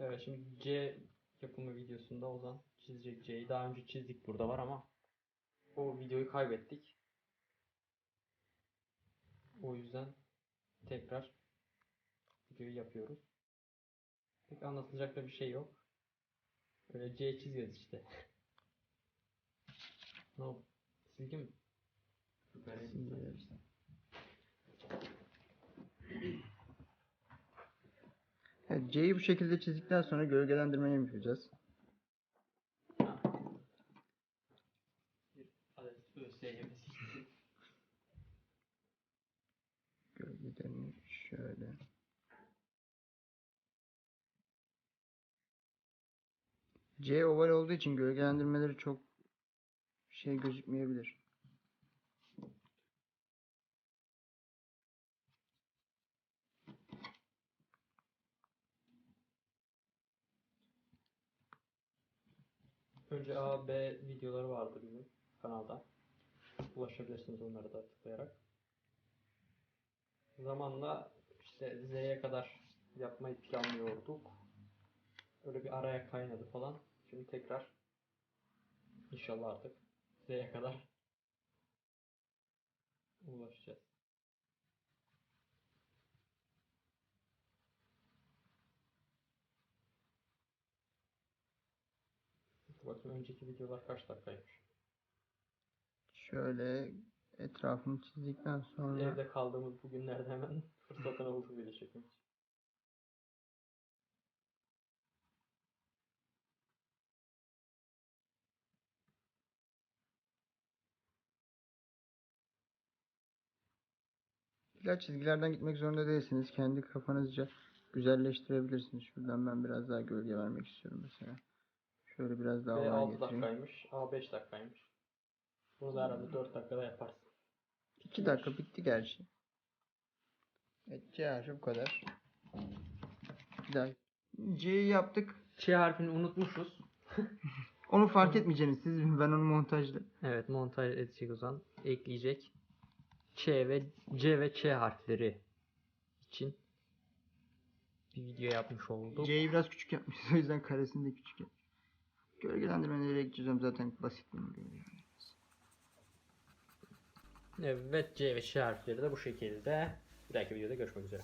Evet şimdi C yapımı videosunda Ozan çizecek C'yi. Daha önce çizdik burada var ama o videoyu kaybettik. O yüzden tekrar videoyu yapıyoruz. Pek anlatılacak da bir şey yok. Öyle C çiziyoruz işte. ne oldu? Silgi mi? C'yi bu şekilde çizdikten sonra gölgelendirmeyi yapacağız. Gölgelerini şöyle. C oval olduğu için gölgelendirmeleri çok şey gözükmeyebilir. Önce A, B videoları vardı bizim kanalda. Ulaşabilirsiniz onlara da tıklayarak. Zamanla işte Z'ye kadar yapmayı planlıyorduk. Öyle bir araya kaynadı falan. Şimdi tekrar inşallah artık Z'ye kadar ulaşacağız. Bakayım önceki videolar kaç dakikaymış. Şöyle etrafını çizdikten sonra Evde kaldığımız bu günlerde hemen fırsatını bulduk video çekmek için. İlla çizgilerden gitmek zorunda değilsiniz. Kendi kafanızca güzelleştirebilirsiniz. Şuradan ben biraz daha gölge vermek istiyorum mesela. Şöyle biraz daha B olay 6 getireyim. dakikaymış, A 5 dakikaymış. Bunu da herhalde 4 dakikada yaparsın. 2 dakika bitti gerçi. Evet C harfi bu kadar. Bir daha. C'yi yaptık. Ç harfini unutmuşuz. Onu fark etmeyeceksiniz siz. Ben onu montajda. Evet montaj edecek o zaman. Ekleyecek. Ç ve C ve Ç harfleri için bir video yapmış olduk. C'yi biraz küçük yapmışız. O yüzden karesini de küçük yapmışız. Gölgelendirmeleri ekleyeceğim zaten basit bir gölgelendirme. Evet C ve Ç harfleri de bu şekilde. Bir dahaki videoda görüşmek üzere.